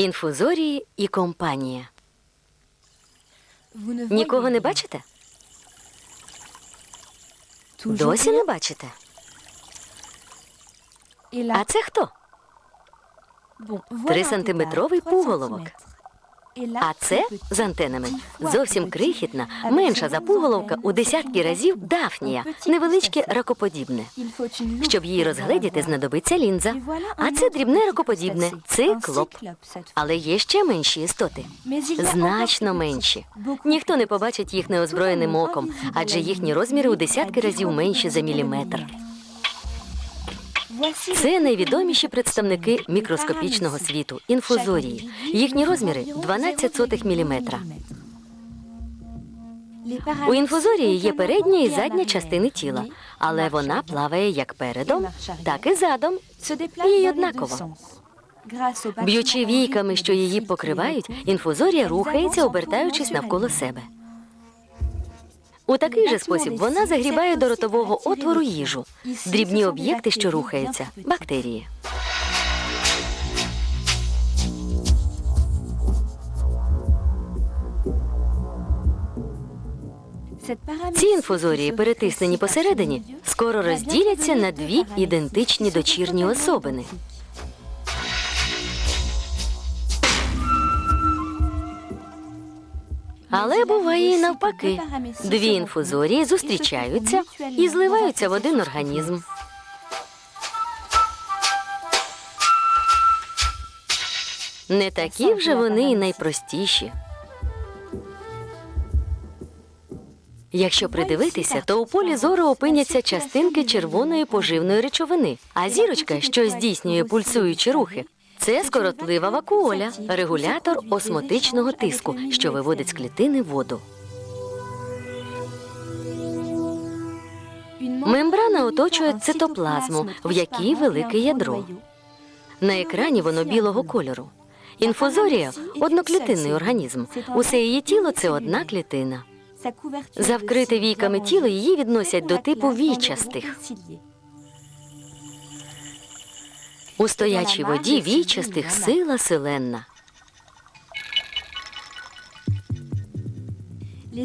Інфузорії і компанія. Нікого не бачите? Досі не бачите. А це хто? Трисантиметровий пуголовок. А це з антенами зовсім крихітна, менша за пуголовка у десятки разів дафнія, невеличке ракоподібне. Щоб її розгледіти, знадобиться лінза. А це дрібне ракоподібне циклоп. Але є ще менші істоти. Значно менші. Ніхто не побачить їх неозброєним оком, адже їхні розміри у десятки разів менші за міліметр. Це найвідоміші представники мікроскопічного світу інфузорії. Їхні розміри 12 сотих міліметра. У інфузорії є передня і задня частини тіла, але вона плаває як передом, так і задом. Їй однаково. Б'ючи війками, що її покривають, інфузорія рухається, обертаючись навколо себе. У такий же спосіб вона загрібає до ротового отвору їжу, дрібні об'єкти, що рухаються, бактерії. Ці інфузорії, перетиснені посередині, скоро розділяться на дві ідентичні дочірні особини. Але буває і навпаки. Дві інфузорії зустрічаються і зливаються в один організм. Не такі вже вони і найпростіші. Якщо придивитися, то у полі зору опиняться частинки червоної поживної речовини, а зірочка, що здійснює пульсуючі рухи, це скоротлива вакуоля, регулятор осмотичного тиску, що виводить з клітини воду. Мембрана оточує цитоплазму, в якій велике ядро. На екрані воно білого кольору. Інфузорія одноклітинний організм. Усе її тіло це одна клітина. Завкрите війками тіло її відносять до типу війчастих. У стоячій воді війчастих сила селенна.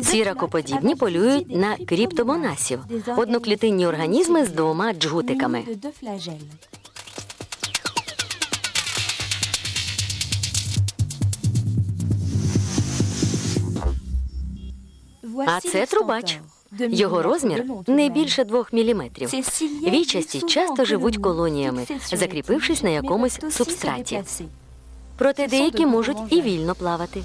Ці ракоподібні полюють на кріптомонасів – одноклітинні організми з двома джгутиками. А це трубач. Його розмір не більше двох міліметрів. Вічасті часто живуть колоніями, закріпившись на якомусь субстраті. Проте деякі можуть і вільно плавати.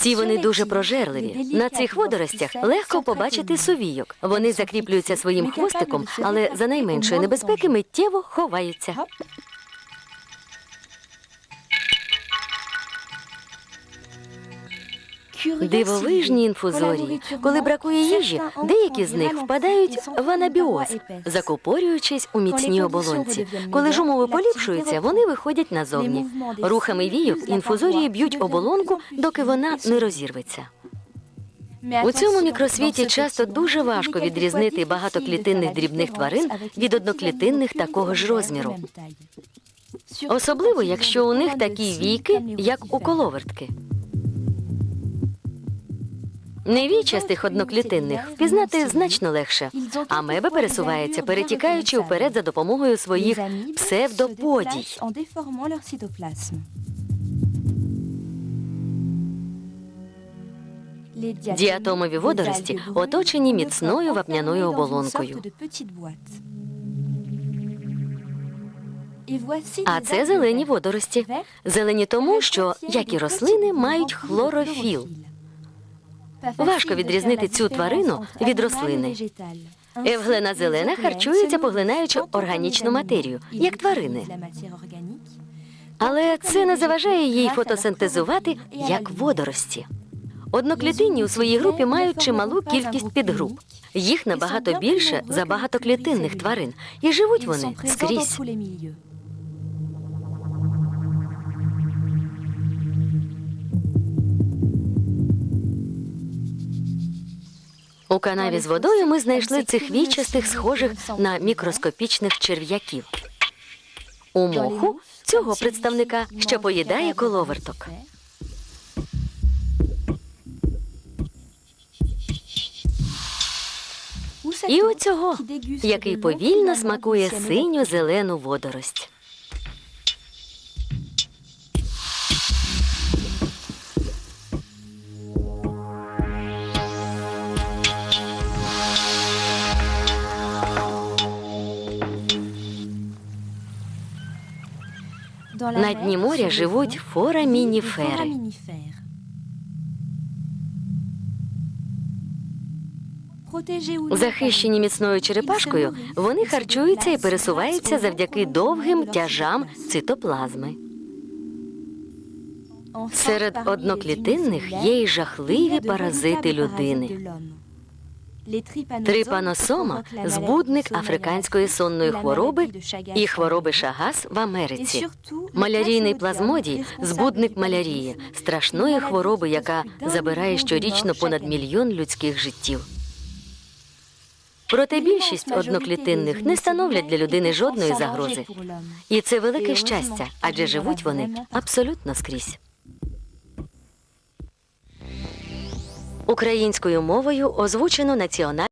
Всі вони дуже прожерливі. На цих водоростях легко побачити сувійок. Вони закріплюються своїм хвостиком, але за найменшої небезпеки миттєво ховаються. Дивовижні інфузорії. Коли бракує їжі, деякі з них впадають в анабіоз, закупорюючись у міцній оболонці. Коли ж умови поліпшуються, вони виходять назовні. Рухами війок інфузорії б'ють оболонку, доки вона не розірветься. У цьому мікросвіті часто дуже важко відрізнити багатоклітинних дрібних тварин від одноклітинних такого ж розміру. Особливо, якщо у них такі війки, як у коловертки. Невічастих одноклітинних впізнати значно легше. Амеба пересувається, перетікаючи вперед за допомогою своїх псевдоподій. Діатомові водорості оточені міцною вапняною оболонкою. А це зелені водорості. Зелені тому, що, як і рослини, мають хлорофіл. Важко відрізнити цю тварину від рослини. Евглена зелена харчується, поглинаючи органічну матерію, як тварини. Але це не заважає їй фотосинтезувати як водорості. Одноклітинні у своїй групі мають чималу кількість підгруп. Їх набагато більше за багатоклітинних тварин, і живуть вони скрізь. У канаві з водою ми знайшли цих вічастих, схожих на мікроскопічних черв'яків. У моху цього представника, що поїдає коловерток. І у цього, який повільно смакує синю зелену водорость. На дні моря живуть форамініфери. Захищені міцною черепашкою, вони харчуються і пересуваються завдяки довгим тяжам цитоплазми. Серед одноклітинних є й жахливі паразити людини. Трипаносома збудник африканської сонної хвороби і хвороби Шагас в Америці. Малярійний плазмодій збудник малярії, страшної хвороби, яка забирає щорічно понад мільйон людських життів. Проте більшість одноклітинних не становлять для людини жодної загрози. І це велике щастя, адже живуть вони абсолютно скрізь. Українською мовою озвучено національне